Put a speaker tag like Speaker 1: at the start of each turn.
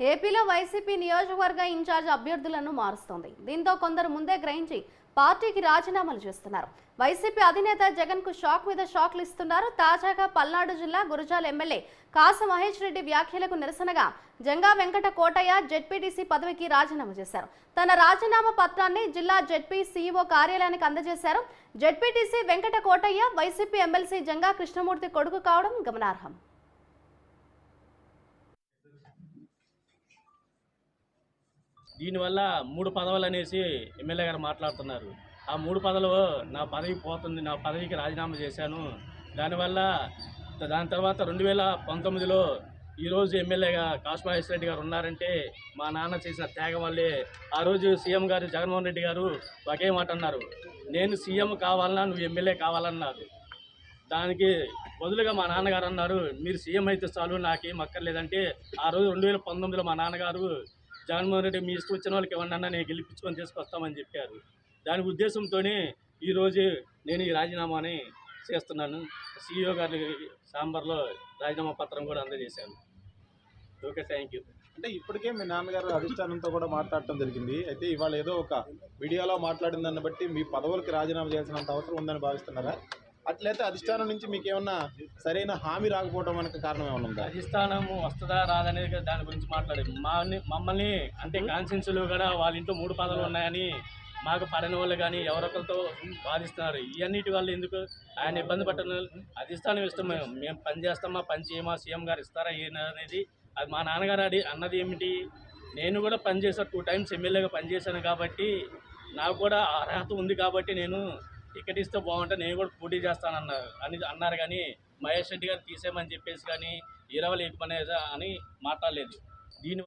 Speaker 1: ఏపీలో వైసీపీ నియోజకవర్గ ఇన్ఛార్జ్ అభ్యర్థులను మారుస్తోంది. దీంతో కొందరు ముందే గ్రహించి పార్టీకి రాజీనామాలు చేస్తున్నారు. వైసీపీ అధినేత జగన్కు షాక్ మీద షాక్లు ఇస్తున్నారు. తాజాగా పల్నాడు జిల్లా గురజాల ఎమ్మెల్యే కాస మహేష్ రెడ్డి వ్యాఖ్యలకు నిరసనగా జంగా వెంకట కోటయ్య జెడ్పీటీసీ పదవికి రాజీనామా చేశారు. తన రాజీనామా పత్రాన్ని జిల్లా జెడ్పీ సీఈఓ కార్యాలయానికి అందజేశారు. ZPTC Venkata Kotaiah YCP MLC Janga Krishnamurthy కొడుకు కావడం గమనార్హం.
Speaker 2: దీనివల్ల మూడు పదవులు అనేసి ఎమ్మెల్యే గారు మాట్లాడుతున్నారు. ఆ మూడు పదవులు నా పదవి పోతుంది నా పదవికి రాజీనామా చేశాను. దానివల్ల దాని తర్వాత రెండు వేల పంతొమ్మిదిలో ఈరోజు ఎమ్మెల్యేగా కాశ్మహేశ్వర రెడ్డి గారు ఉన్నారంటే మా నాన్న చేసిన త్యాగం వల్లే ఆ రోజు సీఎం గారు జగన్మోహన్ రెడ్డి గారు ఒకే మాట అన్నారు. నేను సీఎం కావాలన్నా నువ్వు ఎమ్మెల్యే కావాలన్నారు. దానికి బదులుగా మా నాన్నగారు అన్నారు మీరు సీఎం అయితే చాలు నాకేం అక్కర్లేదంటే ఆ రోజు రెండు వేల పంతొమ్మిదిలో మా నాన్నగారు జగన్మోహన్ రెడ్డి మీ ఇష్టం వచ్చిన వాళ్ళకి ఎవరినన్నా నేను గెలిపించుకొని తీసుకొస్తామని చెప్పారు. దాని ఉద్దేశంతోనే ఈరోజు నేను ఈ రాజీనామాని చేస్తున్నాను. సీఈఓ గారి సాంబార్లో రాజీనామా పత్రం కూడా అందజేశాను. Okay thank you.
Speaker 3: అంటే ఇప్పటికే మీ నాన్నగారు అధిష్టానంతో కూడా మాట్లాడటం జరిగింది. అయితే ఇవాళ ఏదో ఒక మీడియాలో మాట్లాడిన దాన్ని బట్టి మీ పదవులకి రాజీనామా చేయాల్సినంత అవసరం ఉందని భావిస్తున్నారా? అట్లయితే అధిష్టానం నుంచి మీకు ఏమన్నా సరైన హామీ రాకపోవడం మనకు కారణం ఏమైనా ఉందా?
Speaker 2: అధిష్టానము వస్తుందా రాదనేది దాని గురించి మాట్లాడేది. మా మమ్మల్ని అంటే కాన్సెన్స్లో కూడా వాళ్ళ ఇంట్లో మూడు పదవులు ఉన్నాయని మాకు పడని వాళ్ళు కానీ ఎవరొకరితో బాధిస్తున్నారు ఇవన్నిటి వల్ల ఎందుకు ఆయన ఇబ్బంది పట్టడం అధిష్టానం ఇష్టం మేము. మేము పని చేస్తామా పని చేయమా సీఎం గారు ఇస్తారా అనేది అది మా నాన్నగారు అడి అన్నది ఏమిటి? నేను కూడా పని చేశాను టూ టైమ్స్ ఎమ్మెల్యేగా పనిచేశాను కాబట్టి నాకు కూడా అర్హత ఉంది కాబట్టి నేను టికెట్ ఇస్తే బాగుంటే నేను కూడా పోటీ చేస్తానన్నారు. అని అన్నారు కానీ మహేష్ రెడ్డి గారు తీసేయమని చెప్పేసి కానీ ఇరవై లేకపోయినా అని మాట్లాడలేదు. దీని